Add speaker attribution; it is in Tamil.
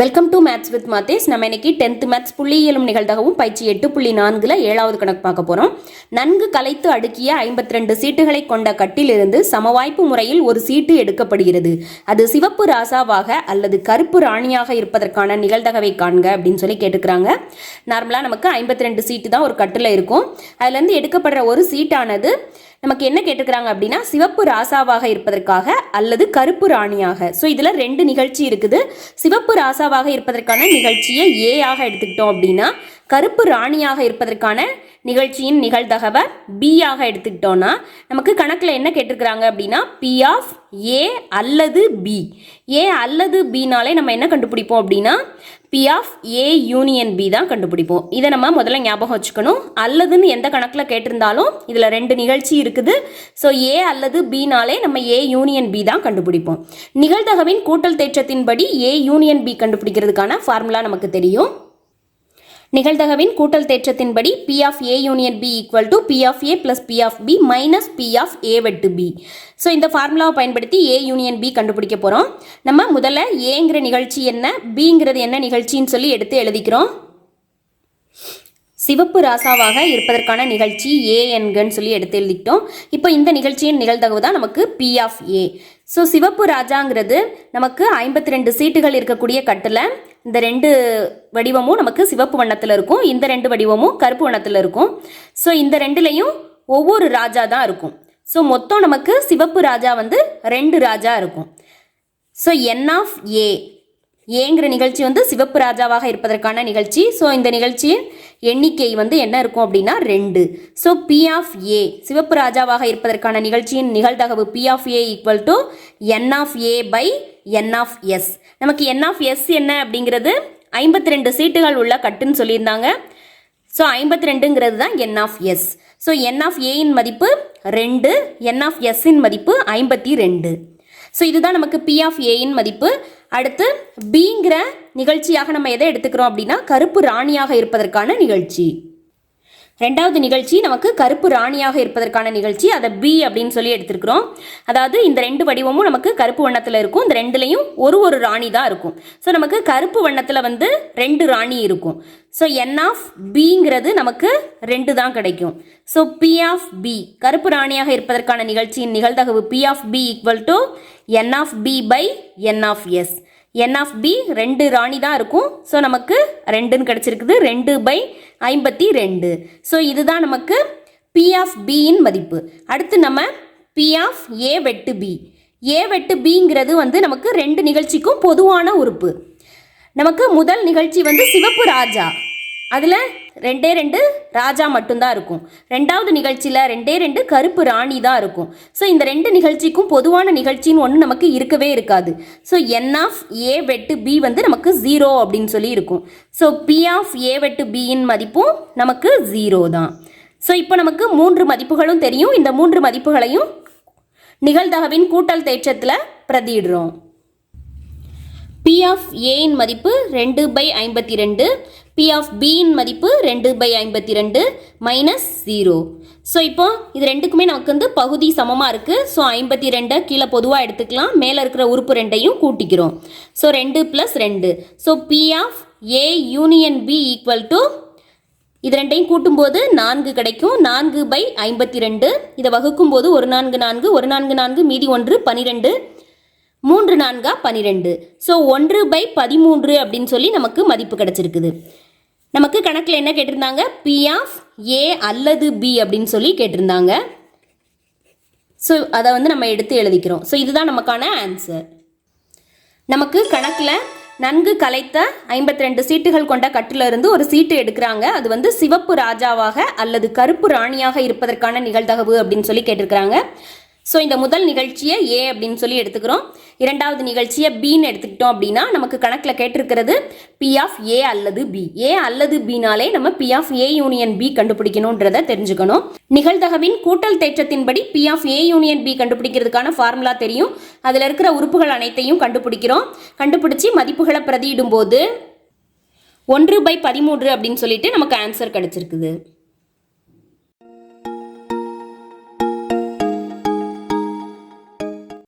Speaker 1: வெல்கம் டு மேத்ஸ் வித் மாத்தேஸ் நம்ம இன்னைக்கு டென்த் மேத்ஸ் புள்ளியியலும் நிகழ்தகவும் பயிற்சி எட்டு புள்ளி நான்குல ஏழாவது கணக்கு பார்க்க போறோம். நன்கு கலைத்து அடுக்கிய ஐம்பத்தி ரெண்டு சீட்டுகளை கொண்ட கட்டிலிருந்து சமவாய்ப்பு முறையில் ஒரு சீட்டு எடுக்கப்படுகிறது. அது சிவப்பு ராசாவாக அல்லது கருப்பு ராணியாக இருப்பதற்கான நிகழ்தகவை காண்க அப்படின்னு சொல்லி கேட்டுக்கிறாங்க. நார்மலாக நமக்கு ஐம்பத்தி ரெண்டு சீட்டு தான் ஒரு கட்டில் இருக்கும். அதுலேருந்து எடுக்கப்படுற ஒரு சீட்டானது நமக்கு என்ன கேட்டுக்கிறாங்க அப்படின்னா சிவப்பு ராசாவாக இருப்பதற்காக அல்லது கருப்பு ராணியாக. ஸோ இதில் ரெண்டு நிகழ்ச்சி இருக்குது. சிவப்பு ராசா ராசாவாக இருப்பதற்கான நிகழ்ச்சியை ஏ ஆக எடுத்துக்கிட்டோம் அப்படின்னா கருப்பு ராணியாக இருப்பதற்கான நிகழ்ச்சியின் நிகழ்தகவை பி ஆக எடுத்துக்கிட்டோன்னா நமக்கு கணக்கில் என்ன கேட்டிருக்கிறாங்க அப்படின்னா பி ஆஃப் ஏ அல்லது பி ஏ அல்லது பினாலே நம்ம என்ன கண்டுபிடிப்போம் அப்படின்னா P of A union B தான் கண்டுபிடிப்போம். இதை நம்ம முதல்ல ஞாபகம் வச்சுக்கணும். அல்லதுன்னு எந்த கணக்கில் கேட்டிருந்தாலும் இதில் ரெண்டு நிகழ்ச்சி இருக்குது. ஸோ ஏ அல்லது பினாலே நம்ம ஏ யூனியன் பி தான் கண்டுபிடிப்போம். நிகழ்தகவின் கூட்டல் தேற்றத்தின்படி ஏ யூனியன் பி கண்டுபிடிக்கிறதுக்கான ஃபார்முலா நமக்கு தெரியும். நிகழ்தகவின் கூட்டல் தேற்றத்தின்படி P of A union B equal to P of A plus P of B minus P of A வெட்டு பி ஸோ இந்த ஃபார்முலாவை பயன்படுத்தி ஏ யூனியன் பி கண்டுபிடிக்க போகிறோம் நம்ம முதல்ல ஏங்கிற நிகழ்ச்சி என்ன பிங்கிறது என்ன நிகழ்ச்சின்னு சொல்லி எடுத்து எழுதிக்கிறோம். சிவப்பு ராசாவாக இருப்பதற்கான நிகழ்ச்சி ஏ என்கன்னு சொல்லி எடுத்து எழுதிக்கிட்டோம். இப்போ இந்த நிகழ்ச்சியின் நிகழ்தகவு தான் நமக்கு பி ஆஃப் ஏ ஸோ சிவப்பு ராஜாங்கிறது நமக்கு ஐம்பத்தி ரெண்டு சீட்டுகள் இருக்கக்கூடிய கட்டில் இந்த ரெண்டு வடிவமும் நமக்கு சிவப்பு வண்ணத்தில் இருக்கும். இந்த ரெண்டு வடிவமும் கருப்பு வண்ணத்தில் இருக்கும். ஸோ இந்த ரெண்டுலேயும் ஒவ்வொரு ராஜா தான் இருக்கும். ஸோ மொத்தம் நமக்கு சிவப்பு ராஜா வந்து ரெண்டு ராஜா இருக்கும். ஸோ என் ஆஃப் ஏ ஏங்கிற நிகழ்ச்சி வந்து சிவப்பு ராஜாவாக இருப்பதற்கான நிகழ்ச்சி. ஸோ இந்த நிகழ்ச்சியின் எண்ணிக்கை வந்து என்ன இருக்கும் அப்படின்னா ரெண்டு. ஸோ பி ஆஃப் ஏ சிவப்பு ராஜாவாக இருப்பதற்கான நிகழ்ச்சியின் நிகழ்தகவு P of A equal to N of A by N of S நமக்கு என் ஆஃப் எஸ் என்ன அப்படிங்கிறது ஐம்பத்தி ரெண்டு சீட்டுகள் உள்ள கட்டுன்னு சொல்லியிருந்தாங்க. ஸோ ஐம்பத்தி ரெண்டுங்கிறது தான் N of S so N of ஏயின் மதிப்பு ரெண்டு என் ஆஃப் எஸ்ஸின் மதிப்பு ஐம்பத்தி ரெண்டு ஸோ இதுதான் நமக்கு பி ஆஃப் ஏயின் மதிப்பு. அடுத்து பிங்கிற நிகழ்ச்சியாக நம்ம எதை எடுத்துக்கிறோம் அப்படின்னா கருப்பு ராணியாக இருப்பதற்கான நிகழ்ச்சி. ரெண்டாவது நிகழ்ச்சி நமக்கு கருப்பு ராணியாக இருப்பதற்கான நிகழ்ச்சி. அதை பி அப்படின்னு சொல்லி எடுத்திருக்கிறோம். அதாவது இந்த ரெண்டு வடிவமும் நமக்கு கருப்பு வண்ணத்தில் இருக்கும். இந்த ரெண்டுலையும் ஒரு ஒரு ராணி தான் இருக்கும். ஸோ நமக்கு கருப்பு வண்ணத்தில் வந்து ரெண்டு ராணி இருக்கும். ஸோ என் ஆஃப் பிங்கிறது நமக்கு ரெண்டு தான் கிடைக்கும். ஸோ பி ஆஃப் பி கருப்பு ராணியாக இருப்பதற்கான நிகழ்ச்சியின் நிகழ்தகவு P of B equal to N of B by N of S N of B ரெண்டு ராணி தான் இருக்கும். ஸோ நமக்கு ரெண்டுன்னு கிடச்சிருக்குது. ரெண்டு பை ஐம்பத்தி ரெண்டு. ஸோ இதுதான் நமக்கு பி ஆஃப் பியின் மதிப்பு. அடுத்து நம்ம பி ஆஃப் ஏ வெட்டு பி ஏ வெட்டு பிங்கிறது வந்து நமக்கு ரெண்டு நிகழ்ச்சிக்கும் பொதுவான உறுப்பு. நமக்கு முதல் நிகழ்ச்சி வந்து சிவப்பு ராஜா. அதில் ரெண்டே ரெண்டு ராஜா மட்டும்தான் இருக்கும். ரெண்டாவது நிகழ்ச்சியில் ரெண்டே ரெண்டு கருப்பு ராணி தான் இருக்கும். ஸோ இந்த ரெண்டு நிகழ்ச்சிக்கும் பொதுவான நிகழ்ச்சின்னு ஒன்று நமக்கு இருக்கவே இருக்காது. ஸோ என் ஆஃப் ஏ வெட்டு பி வந்து நமக்கு ஜீரோ அப்படின்னு சொல்லி இருக்கும். ஸோ பி ஆஃப் ஏ வெட்டு பியின் மதிப்பும் நமக்கு ஜீரோ தான். ஸோ இப்போ நமக்கு மூன்று மதிப்புகளும் தெரியும். இந்த மூன்று மதிப்புகளையும் நிகழ்தகவின் கூட்டல் தேற்றத்தில் பிரதியிடுறோம். பி ஆஃப் ஏயின் மதிப்பு ரெண்டு பை ஐம்பத்தி ரெண்டு. பி ஆஃப் பியின் மதிப்பு ரெண்டு பை ஐம்பத்தி ரெண்டு மைனஸ் ஜீரோ ஸோ இப்போ இது ரெண்டுக்குமே நமக்கு வந்து பகுதி சமமாக இருக்குது ஸோ ஐம்பத்தி ரெண்டை கீழே பொதுவாக எடுத்துக்கலாம். மேலே இருக்கிற உறுப்பு ரெண்டையும் கூட்டிக்கிறோம். ஸோ ரெண்டு ப்ளஸ் ரெண்டு. So P of A union B equal to இது ரெண்டையும் கூட்டும்போது நான்கு கிடைக்கும். நான்கு பை ஐம்பத்தி ரெண்டு இதை வகுக்கும் போது ஒரு நான்கு நான்கு ஒரு நான்கு நான்கு மீதி ஒன்று பனிரெண்டு. மூன்று நான்கா பனிரெண்டு. ஸோ ஒன்று பை பதிமூன்று அப்படின்னு சொல்லி நமக்கு மதிப்பு கிடச்சிருக்குது. நமக்கு கணக்கில் என்ன கேட்டிருந்தாங்க? பி ஆஃப் ஏ அல்லது பி அப்படின்னு சொல்லி கேட்டிருந்தாங்க. ஸோ அதை வந்து நம்ம எடுத்து எழுதிக்கிறோம். ஸோ இதுதான் நமக்கான ஆன்சர் நமக்கு கணக்கில் நன்கு கலைத்த ஐம்பத்தி ரெண்டு சீட்டுகள் கொண்ட கட்டிலிருந்து ஒரு சீட்டு எடுக்கிறாங்க. அது வந்து சிவப்பு ராஜாவாக அல்லது கருப்பு ராணியாக இருப்பதற்கான நிகழ்தகவு அப்படின்னு சொல்லி கேட்டிருக்கிறாங்க. ஸோ இந்த முதல் நிகழ்ச்சியை ஏ அப்படின்னு சொல்லி எடுத்துக்கிறோம். இரண்டாவது நிகழ்ச்சியை பின்னு எடுத்துக்கிட்டோம் அப்படின்னா நமக்கு கணக்கில் கேட்டிருக்கிறது பி ஆஃப் ஏ அல்லது பி ஏ அல்லது பினாலே நம்ம P of A union B கண்டுபிடிக்கணுன்றதை தெரிஞ்சுக்கணும். நிகழ்தகவின் கூட்டல் தேற்றத்தின்படி P of A union B கண்டுபிடிக்கிறதுக்கான formula தெரியும். அதில் இருக்கிற உறுப்புகள் அனைத்தையும் கண்டுபிடிக்கிறோம். கண்டுபிடிச்சி மதிப்புகளை பிரதியிடும் போது ஒன்று பை பதிமூன்று அப்படின்னு சொல்லிட்டு நமக்கு ஆன்சர் கிடைச்சிருக்குது.